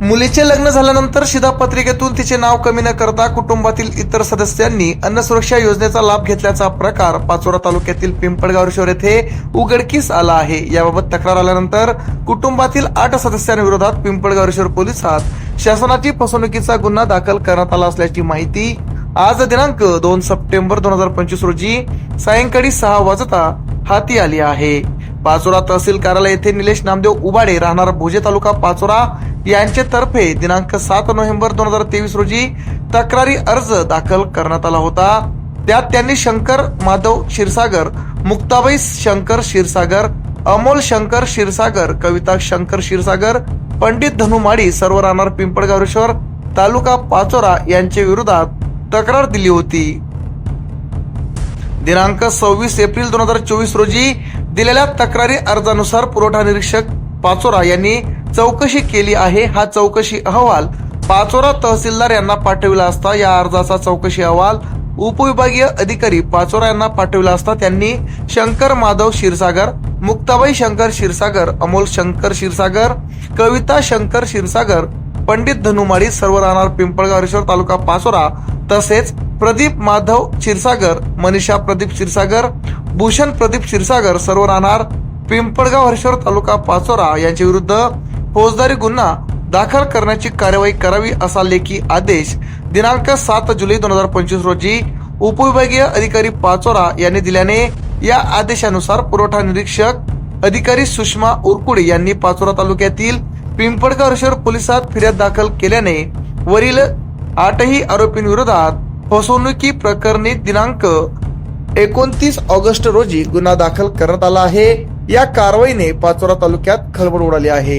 मुलीचे लग्न झाल्यानंतर शिधापत्रिकेतून तिचे नाव कमी न करता कुटुंबातील इतर सदस्यांनी अन्न सुरक्षा योजनेचा लाभ घेतल्याचा प्रकार पाचोरा तालुक्यातील पिंपळगाव शहर येथे उघडकीस आला आहे. याबाबत तक्रार आल्यानंतर कुटुंबातील आठ सदस्यांविरोधात पिंपळगाव शहर पोलिसात शासनाची फसवणुकीचा गुन्हा दाखल करण्यात आला असल्याची माहिती आज दिनांक दोन सप्टेंबर दोन हजार पंचवीस रोजी सायंकाळी सहा वाजता हाती आली आहे. पाचोरा तहसील कार्यालय येथे निलेश नामदेव उबाडे राहणार भोजे तालुका पाचोरा यांचे तर्फे दिनांक सात नोव्हेंबर दोन हजार तेवीस रोजी तक्रारी अर्ज दाखल करण्यात आला होता. त्यात त्यांनी शंकर माधव क्षीरसागर मुक्ताबाई शंकर क्षीरसागर अमोल शंकर क्षीरसागर कविता शंकर क्षीरसागर पंडित धनुमाडी सर्व राहणार पिंपळगावेश्वर तालुका पाचोरा यांच्या विरोधात तक्रार दिली होती. दिनांक सव्वीस एप्रिल दोन हजार चोवीस रोजी दिलेल्या तक्रारी अर्जानुसार पुरवठा निरीक्षक पाचोरा यांनी चौकशी केली आहे हा चौकशी अहवाल पाचोरा तहसीलदार यांना पाठविला असता या अर्जाचा चौकशी अहवाल उपविभागीय अधिकारी पाचोरा यांना पाठविला असता त्यांनी शंकर माधव क्षीरसागर मुक्ताबाई शंकर क्षीरसागर अमोल शंकर क्षीरसागर कविता शंकर क्षीरसागर पंडित धनुमाडी सर्व राहणार पिंपळगावेश्वर तालुका पाचोरा तसेच प्रदीप माधव क्षीरसागर मनीषा प्रदीप क्षीरसागर भूषण प्रदीप क्षीरसागर सर्व राहणार पिंपळगाव हरेश्वर तालुका पाचोरा यांच्या विरुद्ध फौजदारी गुन्हा दाखल करण्याची कारवाई करावी असा लेखी आदेश दिनांक सात जुलै दोन हजार पंचवीस रोजी उपविभागीय अधिकारी पाचोरा यांनी दिल्याने या आदेशानुसार पुरवठा निरीक्षक अधिकारी सुषमा उरकुडे यांनी पाचोरा तालुक्यातील पिंपळगाव शहर पोलिसात फिर्याद दाखल केल्याने वरील आठही आरोपींविरोधात फसवणुकी प्रकरणी दिनांक एकोणतीस ऑगस्ट रोजी गुन्हा दाखल करण्यात आला आहे. या कारवाईने पाचोरा तालुक्यात खळबळ उडाली आहे.